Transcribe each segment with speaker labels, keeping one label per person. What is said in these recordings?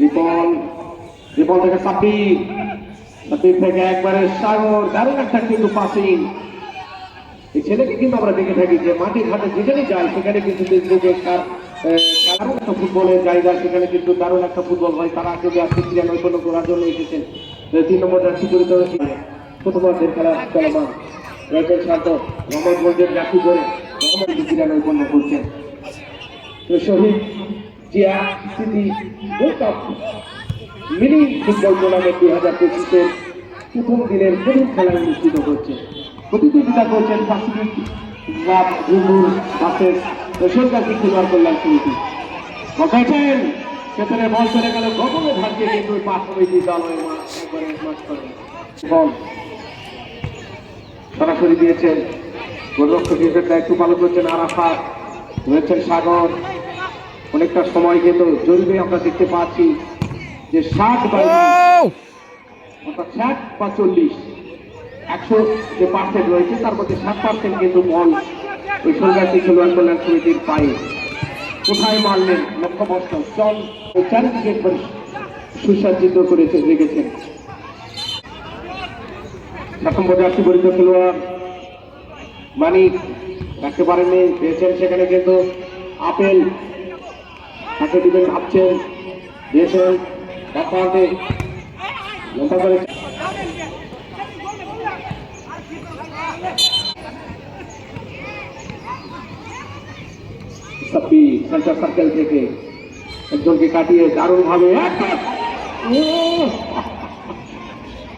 Speaker 1: রিপন রিপন থেকে সাপি সাপি থেকে একবারে সাগর, দারুণ একটা কিন্তু পাসিং এই ছেলেকে কিন্তু আমরা দেখে থাকি যে মাঠে ঘাটে যেখানে যায়, সেখানে কিন্তু তার একটা ফুটবলের জায়গা, সেখানে কিন্তু দারুণ একটা ফুটবল হয়। তারা যদি আজকে ক্রীড়া নৈপুণ্য করার জন্য এসেছেন তিন নম্বর রাশি পরিত প্রথমার্ধের খেলা চলমান রয়েছেন শান্ত মোহাম্মদ মঞ্জুর রাখি করে মোহাম্মদ ক্রীড়া নৈপুণ্য করছেন। Shahid Zia cup mini football tournament দুই হাজার পঁচিশের প্রথম দিনের প্রথম খেলা অনুষ্ঠিত হচ্ছে প্রতিযোগিতা করছেন প্যাসিফিক ক্লাব ঝুমুর বাসের বেসরকারি খেলোয়াড় কল্যাণ সমিতি। সেখানে বল চলে গেল গগনে ভাগ্যে কিন্তু মাঠ একবারে মাঠ করে। বল সরাসরি দিয়েছেন। গোলরক্ষক হিসেবে দায়িত্ব পালন করছেন, আরাফাত, রয়েছেন সাগর। অনেকটা সময় যেত জরিপে আমরা দেখতে পাচ্ছি যে ষাট অর্থাৎ ষাট বা চল্লিশ একশো যে পার্সেন্ট রয়েছে তার মধ্যে ষাট পার্সেন্ট কিন্তু বল ওই সরকারি খেলোয়াড় কল্যাণ সমিতির পায়ে। কোথায় মারলেন লক্ষ্যবস্ত চল চারিদিকে সুসজ্জিত করেছে রেখেছেন প্রথম পর্যায়ে পরিচিত খেলোয়াড় মানিক রাখতে পারেননি পেয়েছেন সেখানে কিন্তু আপেল। দিবেন ভাবছেন দিয়েছেন ব্যাপারে লম্বা করে সাপ্পি সেন্টার সার্কেল থেকে একজনকে কাটিয়ে দারুণ ভাবে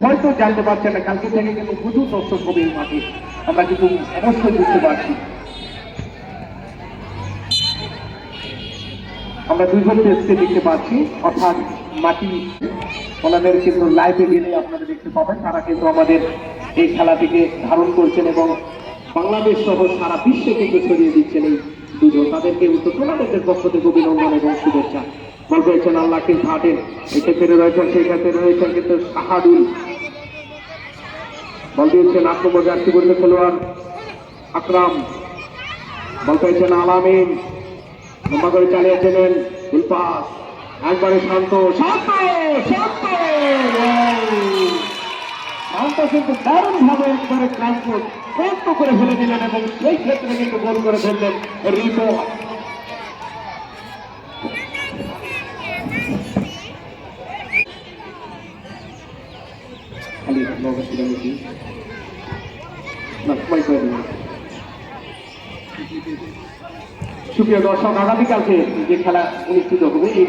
Speaker 1: হয়তো জানতে পারছেন না, কালকে থেকে কিন্তু প্রচুর দর্শক হবে মাঠে। আমরা কিন্তু অবশ্যই বুঝতে পারছি। আমরা দুইজন দেশকে দেখতে পাচ্ছি। অর্থাৎ মাটি ওনাদের কিন্তু লাইভে গেলে আপনারা দেখতে পাবেন। তারা কিন্তু আমাদের এই খেলাটিকে ধারণ করছেন এবং বাংলাদেশ সহ সারা বিশ্বে কিন্তু ছড়িয়ে দিচ্ছেন এই দুজন। তাদেরকে উত্তর টুর্নামেন্টের পক্ষ থেকে অভিনন্দন এবং শুভেচ্ছা। বল পেয়েছেন আল্লাহ কিন্তু হাটেন এক্ষেত্রে রয়েছেন, সেই ক্ষেত্রে রয়েছেন কিন্তু শাহাদুল বল দিয়েছেন যাত্রী বলতে খেলোয়াড় আকরাম। বল পেয়েছেন আলামিন। লম্বা করে চালিয়েছিলেন ফুলপাস একবারে শান্ত শান্ত শান্ত। শান্ত কিন্তু দারুণ ভাবে একবারে ক্রান্ত ক্রান্ত করে ফেলে দিলেন এবং সেই ক্ষেত্রে কিন্তু গোল করে ফেললেন রিপো। খালি দিলেন সুপ্রিয় দর্শক আগামীকালকে যে খেলা অনুষ্ঠিত হবে এই